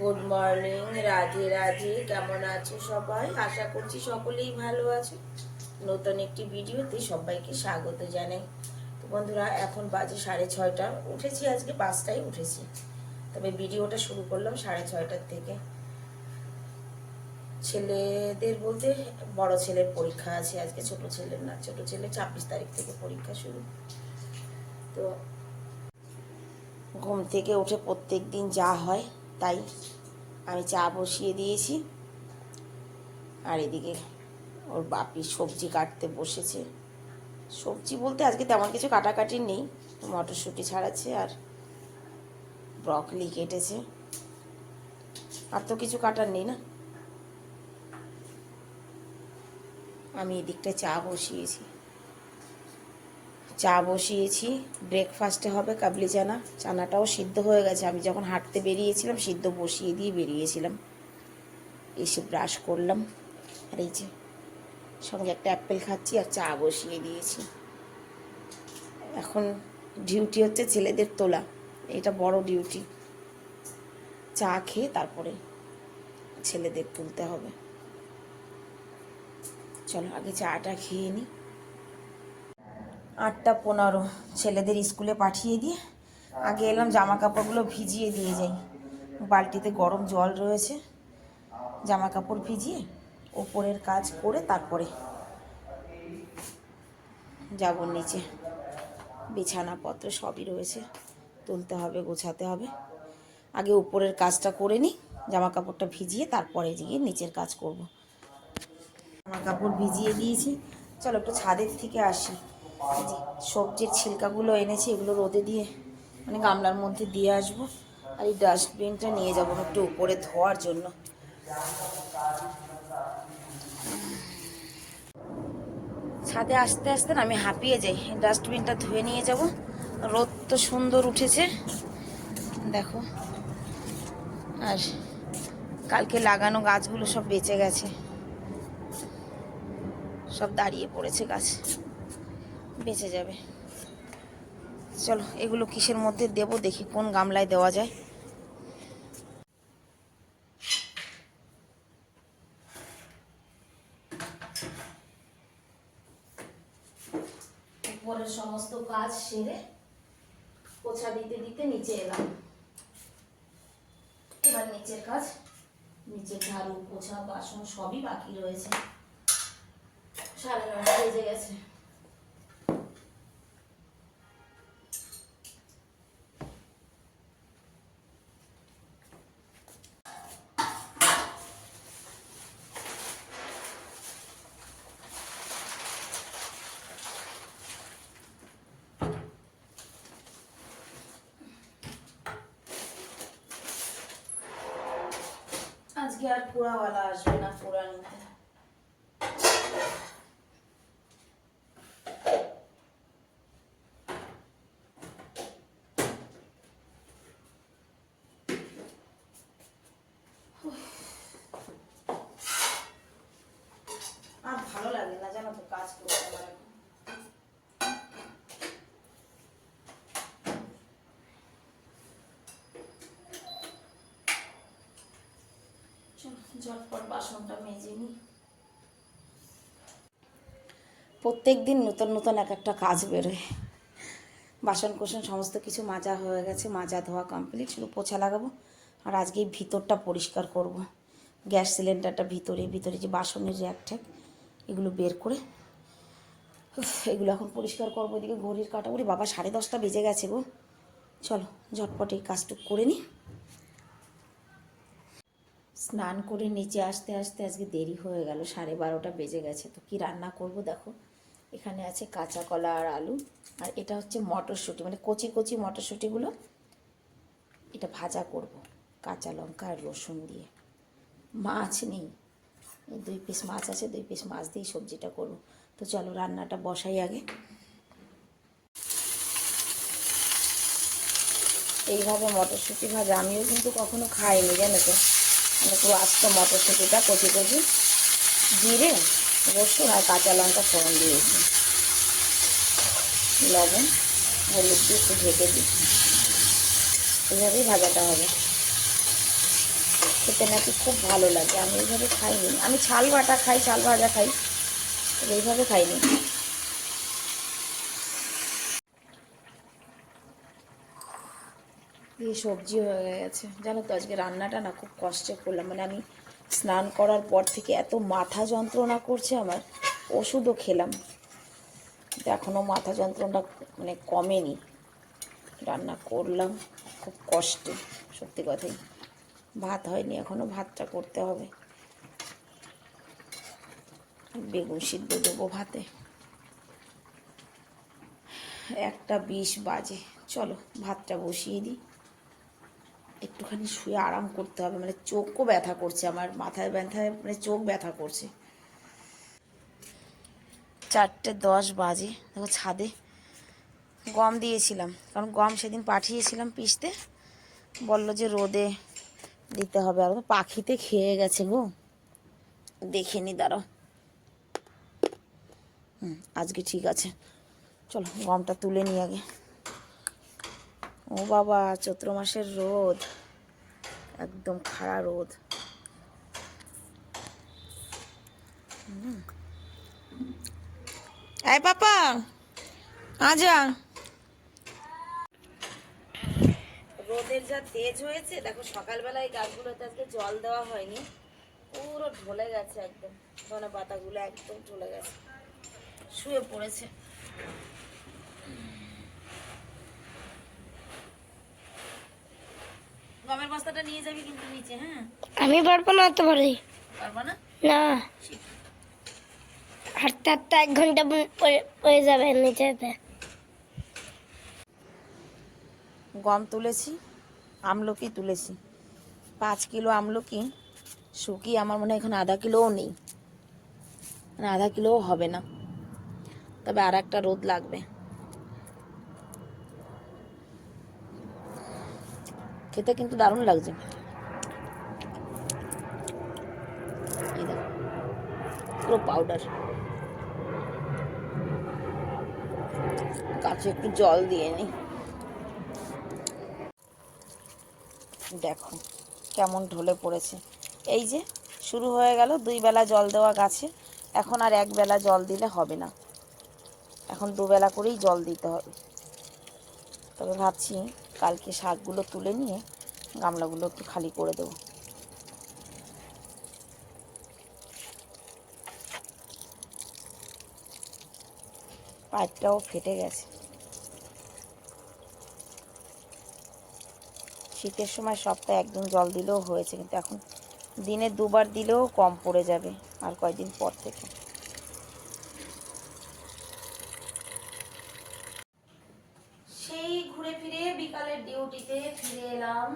Good morning Radhe Radhe, কেমন আছো সবাই? আশা করছি সকলেই ভালো আছো। নতুন একটি ভিডিওতে সবাইকে স্বাগত জানাই। তো বন্ধুরা, এখন বাজে সাড়ে ছয়টা। উঠেছি আজকে, পাঁচটায় উঠেছি। তবে ভিডিওটা শুরু করলাম সাড়ে ছয়টার থেকে। ছেলেদের বলতে বড় ছেলের পরীক্ষা আছে আজকে, ছোট ছেলের না, ছোট ছেলে ছাব্বিশ তারিখ থেকে পরীক্ষা শুরু। তো ঘুম থেকে উঠে প্রত্যেক দিন যা হয় তাই আমি চা বসিয়ে দিয়েছি। আর এদিকে ওর বাপি সবজি কাটতে বসেছে। সবজি বলতে আজকে তেমন কিছু কাটাকাটি নেই, মটরশুঁটি ছাড়াচ্ছে আর ব্রকলি কেটেছে। আর তো কিছু কাটার নেই না। আমি এদিকটা চা বসিয়েছি। চা বসিয়েছি ব্রেকফাস্টে হবে কাবলি চানা চানাটাও সিদ্ধ হয়ে গেছে। আমি যখন হাঁটতে বেরিয়েছিলাম, সিদ্ধ বসিয়ে দিয়ে বেরিয়েছিলাম। এসে ব্রাশ করলাম। আর এই যে, সঙ্গে একটা অ্যাপেল খাচ্ছি আর চা বসিয়ে দিয়েছি। এখন ডিউটি হচ্ছে ছেলেদের তোলা। এটা বড় ডিউটি চা খেয়ে তারপরে ছেলেদের তুলতে হবে। চলো, আগে চাটা খেয়ে নিই আটটা পনেরো ছেলেদের স্কুলে পাঠিয়ে দিয়ে আগে এলাম জামা কাপড়গুলো ভিজিয়ে দিয়ে যাই। বালতিতে গরম জল রয়েছে জামা কাপড় ভিজিয়ে ওপরের কাজ করে তারপরে যাব নিচে। বিছানাপত্র সবই রয়েছে, তুলতে হবে, গোছাতে হবে। আগে উপরের কাজটা করে নিই জামা কাপড়টা ভিজিয়ে তারপরে গিয়ে নিচের কাজ করব। জামা কাপড় ভিজিয়ে দিয়েছি। চলো একটু ছাদের থেকে আসি। সবজির ছিলকাগুলো এনেছি, এগুলো রোদে দিয়ে মানে গামলার মধ্যে দিয়ে আসব। আর এই ডাস্টবিনটা নিয়ে যাব একটু উপরে ধোয়ার জন্য। ছাদে আসতে আসতে না আমি হাঁপিয়ে যাই। ডাস্টবিনটা ধুয়ে নিয়ে যাব। রোদ তো সুন্দর উঠেছে। দেখো। আর কালকে লাগানো গাছগুলো সব বেঁচে গেছে। সব দাঁড়িয়ে পড়েছে গাছ। বেঁচে যাবে। চলো, এগুলো কিসের মধ্যে দেব? দেখি কোন গামলায় দেওয়া যায়। উপরের সমস্ত কাজ সেরে পোছা দিতে দিতে নিচে এলাম। এবার নিচের কাজ নিচে ঝাড়ু, পোছা, বাসন সবই বাকি রয়েছে। সাড়ে নটা বেজে গেছে। আজকে আর পোড়াওয়ালা আসবে না পোড়া নিতে আর ভালো লাগে না জানো তো কাজ করতে আমার এখন। চলো ঝটপট বাসনটা মেজে নিই প্রত্যেক দিন নতুন নতুন এক একটা কাজ বেরোয়। বাসন কোসন সমস্ত কিছু মাজা হয়ে গেছে, মাজা ধোয়া কমপ্লিট শুধু পোছা লাগাবো আর আজকে ভিতরটা পরিষ্কার করব। গ্যাস সিলিন্ডারটা ভিতরে ভিতরে যে বাসনের র্যাক ট্যাক এগুলো বের করে এগুলো এখন পরিষ্কার করব। এদিকে ঘড়ির কাটাগুলি বাবা সাড়ে দশটা বেজে গেছে গো। চলো, ঝটপট এই কাজটুক করে নিই স্নান করে নিচে আসতে আসতে আজকে দেরি হয়ে গেল, সাড়ে বারোটা বেজে গেছে। তো কি রান্না করব দেখো? এখানে আছে কাঁচা কলা আর আলু, আর এটা হচ্ছে মটরশুঁটি মানে কচি কচি মটরশুঁটিগুলো এটা ভাজা করব, কাঁচা লঙ্কা আর রসুন দিয়ে। মাছ নেই দুই পিস মাছ আছে, দুই পিস মাছ দিয়ে সবজিটা করব। তো চলো রান্নাটা বসাই আগে। এইভাবে মটরশুঁটি ভাজা, আমিও কিন্তু কখনো খাইনি, জানো তো। পুরো আস্ত মটরশুঁটিটা কচি কচি জিরে, রসুন আর কাঁচা লঙ্কা ফোড়ন দিয়েছি। লবণ, হলুদ দিয়ে একটু ঢেকে দিই। এইভাবেই ভাজাটা হবে। খেতে নাকি খুব ভালো লাগে। আমি এইভাবে খাইনি। আমি ছাল বাটা খাই, ছাল ভাজা খাই এইভাবে খাইনি। দিয়ে সবজি হয়ে গেছে। জানো তো আজকে রান্নাটা না খুব কষ্টে করলাম। মানে আমি স্নান করার পর থেকে এত মাথা যন্ত্রণা করছে আমার। ওষুধও খেলাম। এখনও মাথা যন্ত্রণাটা মানে কমেনি। রান্না করলাম খুব কষ্টে, সত্যি কথাই। ভাত হয়নি এখনও ভাতটা করতে হবে। বেগুন সিদ্ধ দেবো ভাতে। একটা বিশ বাজে। চলো ভাতটা বসিয়ে দিই। একটুখানি শুয়ে আরাম করতে হবে। মানে চোখও ব্যথা করছে আমার, মাথায় ব্যথায় মানে চোখ ব্যথা করছে। চারটে দশ বাজে, দেখো ছাদে গম দিয়েছিলাম। কারণ গম সেদিন পাঠিয়েছিলাম পিসতে বলল যে রোদে দিতে হবে। আর পাখিতে খেয়ে গেছে গো। দেখে নি, দাঁড়াও। হুম, আজকে ঠিক আছে। চলো গমটা তুলে নিই আগে। ও বাবা, চৈত্র মাসের রোদ। একদম খাড়া রোদ। এই পাপা, আজা রোদের যা তেজ হয়েছে, দেখো সকালবেলায় গাছগুলোতে আজকে জল দেওয়া হয়নি। পুরো ঢলে গেছে একদম। ধনে পাতাগুলো একদম ঢলে গেছে। শুয়ে পড়েছে। গমের বস্তাটা নিয়ে যাবি কিন্তু নিচে হ্যাঁ? আমি পারব না তো পারি পারবা না? না। হাঁটতে হাঁটতে এক ঘণ্টা পরে- হয়ে যাবে নিচেতে। গম তুলেছি আমলকি তুলেছি। পাঁচ কিলো আমলকি শুকিয়ে আমার মনে হয় এখন আধা কিলোও নেই। মানে আধা কিলোও হবে না। তবে আর একটা রোদ লাগবে। খেতে কিন্তু দারুণ লাগছে। পুরো পাউডার গাছে একটু জল দিয়ে নিই। দেখো, কেমন ঢলে পড়েছে। এই যে, শুরু হয়ে গেল, দুই বেলা জল দেওয়া গাছে। এখন আর এক বেলা জল দিলে হবে না। এখন দুবেলা করেই জল দিতে হবে। তবে ভাবছি কালকে শাকগুলো তুলে নিয়ে গামলাগুলো একটু খালি করে দেবো। পাইপটাও ফেটে গেছে। শীতের সময় সপ্তাহে একদিন জল দিলেও হয়েছে, কিন্তু এখন দিনে দুবার দিলেও কম পড়ে যাবে, আর কয়দিন পর থেকে সেই ঘুরে ফিরে বিকালের ডিউটিতে ফিরে এলাম।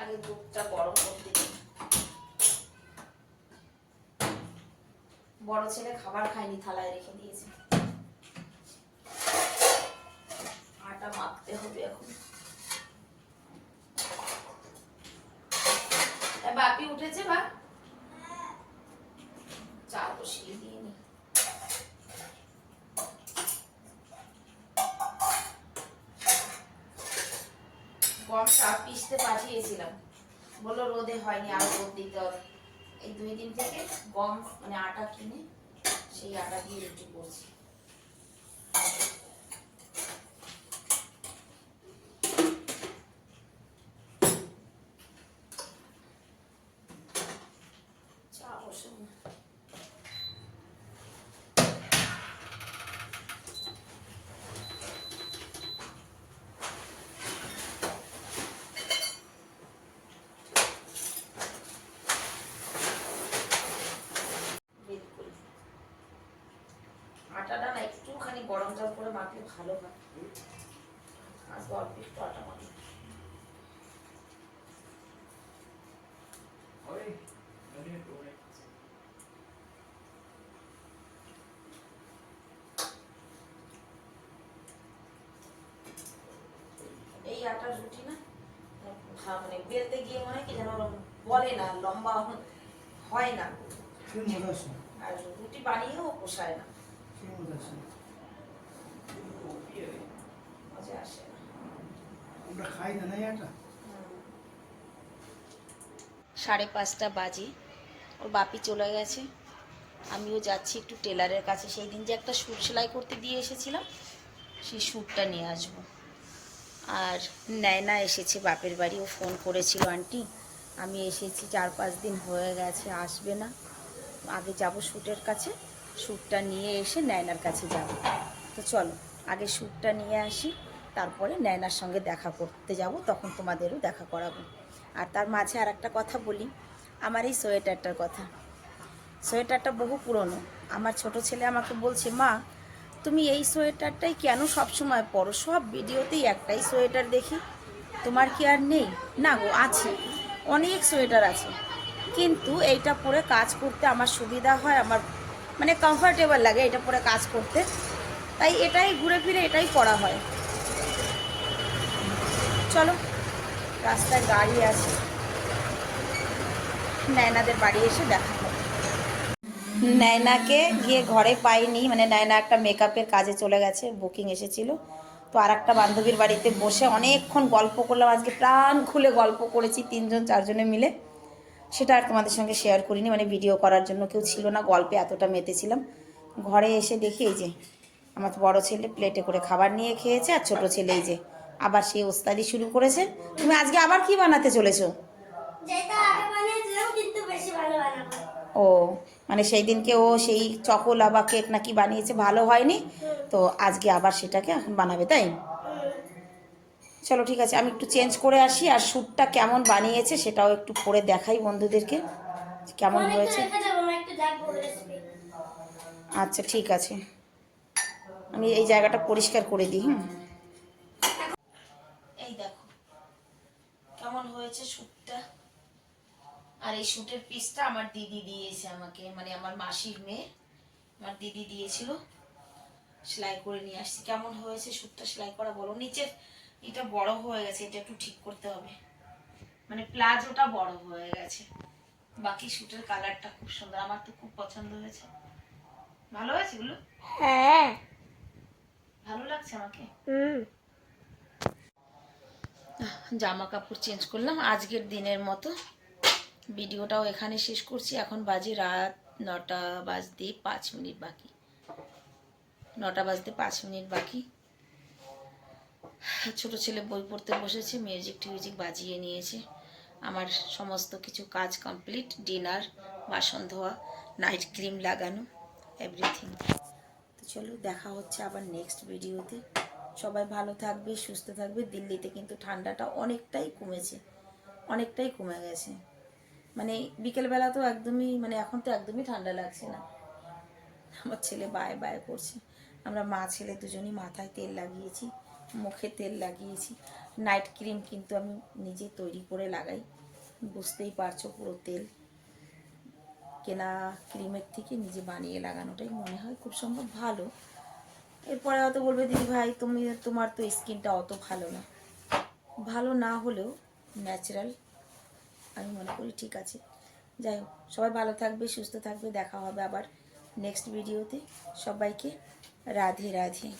আগে দুধটা গরম করতে। বড় ছেলে খাবার খায়নি থালায় রেখে দিয়েছে। আটা মাখতে হবে এখন। বাপি উঠেছে বা? চা বসিয়ে দিয়ে নি। চা পিসতে পাঠিয়েছিলাম। বলল রোদে হয়নি, আর রোদ দিতে হবে। এই দুই দিন থেকে গম মানে আটা কিনে সেই আটা দিয়ে রুটি করছি। আটাটা না একটুখানি গরম জল করে মাখলে ভালো হয়। আজকে অল্প একটু আটা মাখি এই আটার রুটি না মানে বেলতে গিয়ে মনে হয় কি যেন বলে না লম্বা হয় না। আর রুটি বানিয়েও পোষায় না। সাড়ে পাঁচটা বাজে। ওর বাপি চলে গেছে। আমিও যাচ্ছি একটু টেলারের কাছে। সেই দিন যে একটা স্যুট সেলাই করতে দিয়ে এসেছিলাম সেই স্যুটটা নিয়ে আসব। আর নয়না এসেছে বাপের বাড়ি। ও ফোন করেছিল আন্টি আমি এসেছি চার পাঁচ দিন হয়ে গেছে আসবে না। আগে যাব শ্যুটের কাছে। শ্যুটটা নিয়ে এসে নয়নার কাছে যাব। তো চলো, আগে শ্যুটটা নিয়ে আসি, তারপরে নয়নার সঙ্গে দেখা করতে যাব, তখন তোমাদেরও দেখা করাবো। আর তার মাঝে আর একটা কথা বলি, আমার এই সোয়েটারটার কথা। সোয়েটারটা বহু পুরনো। আমার ছোট ছেলে আমাকে বলছে, মা, তুমি এই সোয়েটারটাই কেন সব সময় পরো? সব ভিডিওতেই একটাই সোয়েটার দেখি। তোমার কি আর নেই? না গো, আছে। অনেক সোয়েটার আছে। কিন্তু এইটা পরে কাজ করতে আমার সুবিধা হয়, আমার মানে কমফর্টেবল লাগে এটা পরে কাজ করতে। তাই এটাই ঘুরে ফিরে এটাই পরা হয়। চলো, রাস্তায় গাড়ি আছে। নয়নাদের বাড়ি এসে দেখা নয়নাকে গিয়ে ঘরে পাইনি মানে নয়না একটা মেকআপের কাজে চলে গেছে বুকিং এসেছিল। তো আর একটা বান্ধবীর বাড়িতে বসে অনেকক্ষণ গল্প করলাম। আজকে প্রাণ খুলে গল্প করেছি, তিনজন, চারজনে মিলে। সেটা আর তোমাদের সঙ্গে শেয়ার করিনি মানে ভিডিও করার জন্য কেউ ছিল না গল্পে এতটা মেতেছিলাম। ঘরে এসে দেখি এই যে আমার বড় ছেলে প্লেটে করে খাবার নিয়ে খেয়েছে আর ছোট ছেলে এই যে আবার সেই ওস্তাদি শুরু করেছে। তুমি আজকে আবার কি বানাতে চলেছো? ও মানে সেই দিনকে ও সেই চকোলা বা কেক নাকি বানিয়েছে ভালো হয়নি। তো আজকে আবার সেটাকে এখন বানাবে তাই? চলো ঠিক আছে আমি একটু চেঞ্জ করে আসি আর শ্যুটটা কেমন বানিয়েছে সেটাও একটু করে দেখাই বন্ধুদেরকে কেমন হয়েছে। আচ্ছা ঠিক আছে। আমি এই জায়গাটা পরিষ্কার করে দিই হুম। এই দেখো কেমন হয়েছে শ্যুটটা আর এই শ্যুটের পিসটা আমার দিদি দিয়েছে আমাকে মানে আমার মাসির মেয়ে আমার দিদি দিয়েছিল। সেলাই করে নিয়ে আসছি। কেমন হয়েছে শ্যুটটা সেলাই করা বলো? নিচের এটা বড় হয়ে গেছে এটা একটু ঠিক করতে হবে। মানে প্লাজোটা বড় হয়ে গেছে। বাকি শ্যুটের কালারটা খুব সুন্দর আমার তো খুব পছন্দ হয়েছে। ভালো হয়েছে এগুলো হ্যাঁ। ভালো লাগছে আমাকে? হুম। জামা কাপড় চেঞ্জ করলাম আজকের দিনের মতো। ভিডিওটাও এখানে শেষ করছি এখন বাজে রাত নটা বাজতে পাঁচ মিনিট বাকি। নটা বাজতে পাঁচ মিনিট বাকি। ছোট ছেলে বই পড়তে বসেছে মিউজিক টিউজিক বাজিয়ে নিয়েছে। আমার সমস্ত কিছু কাজ কমপ্লিট ডিনার বাসন ধোয়া নাইট ক্রিম লাগানো এভরিথিং তো চলো, দেখা হচ্ছে আবার নেক্সট ভিডিওতে সবাই ভালো থাকবে, সুস্থ থাকবে। দিল্লিতে কিন্তু ঠান্ডাটা অনেকটাই কমেছে, অনেকটাই কমে গেছে। মানে বিকেলবেলা তো একদমই মানে এখন তো একদমই ঠান্ডা লাগছে না। আমার ছেলে বায়ে বায়ে করছে। আমরা মা ছেলে দুজনই মাথায় তেল লাগিয়েছি। মুখে তেল লাগিয়েছি। নাইট ক্রিম কিন্তু আমি নিজে তৈরি করে লাগাই। বুঝতেই পারছ পুরো তেল। কেনা ক্রিমের থেকে নিজে বানিয়ে লাগানোটাই মনে হয় খুব সম্ভব ভালো। এরপরে হয়তো বলবে, দিদি ভাই, তুমি, তোমার তো স্কিনটা অত ভালো না। ভালো না হলেও ন্যাচারাল আমি মনে করি ঠিক আছে। যাই হোক, সবাই ভালো থাকবে, সুস্থ থাকবে। দেখা হবে আবার নেক্সট ভিডিওতে সবাইকে রাধে রাধে।